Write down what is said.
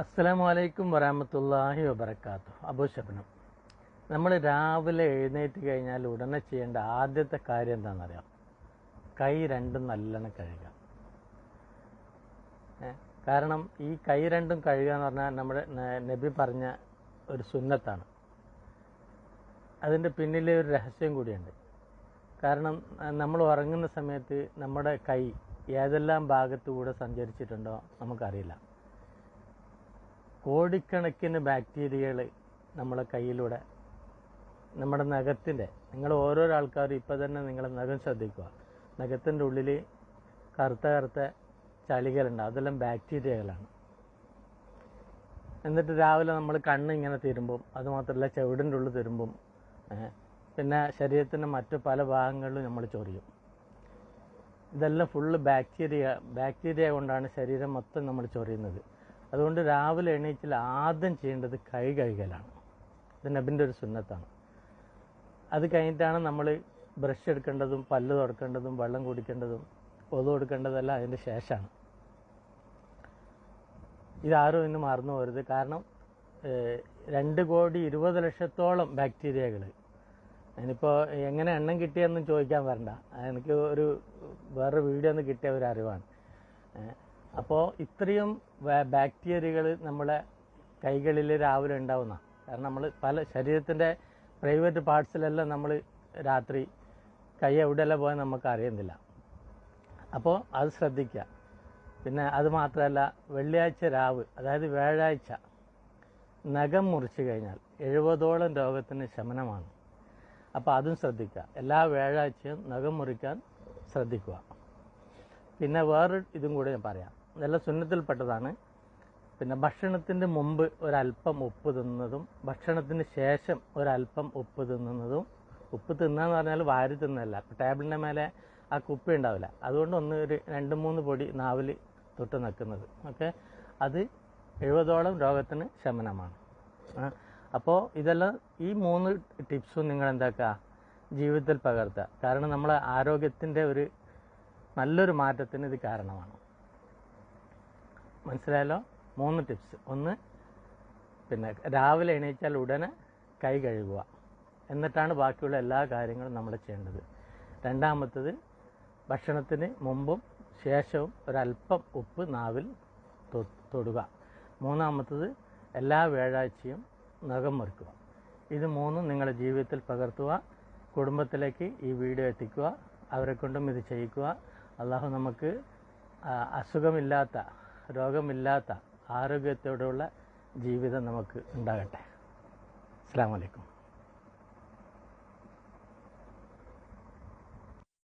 അസ്സലാമു വലൈക്കും വരാമത്തല്ലാഹി വബർക്കാത്തു അബൂ ശബ്നം നമ്മൾ രാവിലെ എഴുന്നേറ്റ് കഴിഞ്ഞാൽ ഉടനെ ചെയ്യേണ്ട ആദ്യത്തെ കാര്യം എന്താണെന്നറിയാം? കൈ രണ്ടും നല്ലോണം കഴുകുക. കാരണം ഈ കൈ രണ്ടും കഴുകുക എന്ന് പറഞ്ഞാൽ നമ്മുടെ നബി പറഞ്ഞ ഒരു സുന്നത്താണ്. അതിന്റെ പിന്നിലെ ഒരു രഹസ്യം കൂടിയുണ്ട്. കാരണം നമ്മൾ ഉറങ്ങുന്ന സമയത്ത് നമ്മുടെ കൈ ഏതെല്ലാം ഭാഗത്തുകൂടെ സഞ്ചരിച്ചിട്ടുണ്ടോ നമുക്കറിയില്ല. കോടിക്കണക്കിന് ബാക്ടീരിയകൾ നമ്മളെ കയ്യിലൂടെ നമ്മുടെ നഖത്തിന്റെ നിങ്ങൾ ഓരോരോ ആൾക്കാരും ഇപ്പം തന്നെ നിങ്ങളെ നഖം ശ്രദ്ധിക്കുക. നഖത്തിന്റെ ഉള്ളിൽ കറുത്ത കറുത്ത ചളികളുണ്ട് അതെല്ലാം ബാക്ടീരിയകളാണ്. എന്നിട്ട് രാവിലെ നമ്മൾ കണ്ണ് ഇങ്ങനെ തിരുമ്പും അതുമാത്രമല്ല ചെവിടിന്റെ ഉള്ളിൽ തിരുമ്പും പിന്നെ ശരീരത്തിന്റെ മറ്റു പല ഭാഗങ്ങളിലും നമ്മൾ ചൊറിയും. ഇതെല്ലാം ഫുള്ള് ബാക്ടീരിയ ബാക്ടീരിയ കൊണ്ടാണ് ശരീരം മൊത്തം നമ്മൾ ചൊറിയുന്നത്. അതുകൊണ്ട് രാവിലെ എണീച്ചിൽ ആദ്യം ചെയ്യേണ്ടത് കൈ കഴുകലാണ്. ഇത് നബിന്റെ ഒരു സുന്നത്താണ്. അത് കഴിഞ്ഞിട്ടാണ് നമ്മൾ ബ്രഷ് എടുക്കേണ്ടതും പല്ല് തുടക്കേണ്ടതും വെള്ളം കുടിക്കേണ്ടതും ഒതു കൊടുക്കേണ്ടതെല്ലാം അതിന്റെ ശേഷമാണ്. ഇതാരും ഇന്ന് മറന്നു പോരുത്. കാരണം രണ്ട് കോടി ഇരുപത് ലക്ഷത്തോളം ബാക്ടീരിയകൾ അതിനിപ്പോൾ എങ്ങനെ എണ്ണം കിട്ടിയെന്നും ചോദിക്കാൻ വരണ്ട. എനിക്ക് ഒരു വേറൊരു വീഡിയോ ഒന്ന് കിട്ടിയ ഒരു അറിവാണ്. അപ്പോൾ ഇത്രയും ബാക്ടീരിയകൾ നമ്മളെ കൈകളിൽ രാവിലെ ഉണ്ടാവുന്ന. കാരണം നമ്മൾ പല ശരീരത്തിന്റെ പ്രൈവറ്റ് പാർട്സിലെല്ലാം നമ്മൾ രാത്രി കൈ എവിടെയെല്ലാം പോയാൽ നമുക്ക് അറിയുന്നില്ല അപ്പോൾ അത് ശ്രദ്ധിക്കുക പിന്നെ അത് മാത്രമല്ല വെള്ളിയാഴ്ച രാവ് അതായത് വ്യാഴാഴ്ച നഖം മുറിച്ചു കഴിഞ്ഞാൽ എഴുപതോളം രോഗത്തിന് ശമനമാണ്. അപ്പോൾ അതും ശ്രദ്ധിക്കുക എല്ലാ വ്യാഴാഴ്ചയും നഖം മുറിക്കാൻ ശ്രദ്ധിക്കുക. പിന്നെ വേറൊരു ഇതും കൂടി ഞാൻ പറയാം. ഇതെല്ലാം സുന്നത്തിൽപ്പെട്ടതാണ്. പിന്നെ ഭക്ഷണത്തിന്റെ മുമ്പ് ഒരല്പം ഉപ്പ് തിന്നുന്നതും ഭക്ഷണത്തിന് ശേഷം ഒരല്പം ഉപ്പ് തിന്നുന്നതും ഉപ്പ് തിന്നാന്ന് പറഞ്ഞാൽ വാരി തിന്നല്ല. ടേബിളിന്റെ മേലെ ആ കുപ്പി ഉണ്ടാവില്ല. അതുകൊണ്ട് ഒന്ന് ഒരു രണ്ട് മൂന്ന് പൊടി നാവിൽ തൊട്ട് നിൽക്കുന്നത് ഓക്കെ? അത് എഴുപതോളം രോഗത്തിന് ശമനമാണ്. അപ്പോൾ ഇതെല്ലാം ഈ മൂന്ന് ടിപ്സും നിങ്ങൾ എന്താക്കുക? ജീവിതത്തിൽ പകർത്തുക. കാരണം നമ്മളെ ആരോഗ്യത്തിന്റെ ഒരു നല്ലൊരു മാറ്റത്തിന് ഇത് കാരണമാണ്. മനസ്സിലായല്ലോ? മൂന്ന് ടിപ്സ് ഒന്ന് പിന്നെ രാവിലെ എണീച്ചാൽ ഉടനെ കൈ കഴുകുക. എന്നിട്ടാണ് ബാക്കിയുള്ള എല്ലാ കാര്യങ്ങളും നമ്മൾ ചെയ്യേണ്ടത്. രണ്ടാമത്തത് ഭക്ഷണത്തിന് മുമ്പും ശേഷവും ഒരല്പം ഉപ്പ് നാവിൽ തൊടുക. മൂന്നാമത്തത് എല്ലാ വ്യാഴാഴ്ചയും നഖം മുറിക്കുക. ഇത് മൂന്നും നിങ്ങളുടെ ജീവിതത്തിൽ പകർത്തുക. കുടുംബത്തിലേക്ക് ഈ വീഡിയോ എത്തിക്കുക. അവരെ കൊണ്ടും ഇത് ചെയ്യിക്കുക. അള്ളാഹു നമുക്ക് അസുഖമില്ലാത്ത രോഗമില്ലാത്ത ആരോഗ്യത്തോടുള്ള ജീവിതം നമുക്ക് ഉണ്ടാകട്ടെ. അസ്സാം വലൈക്കും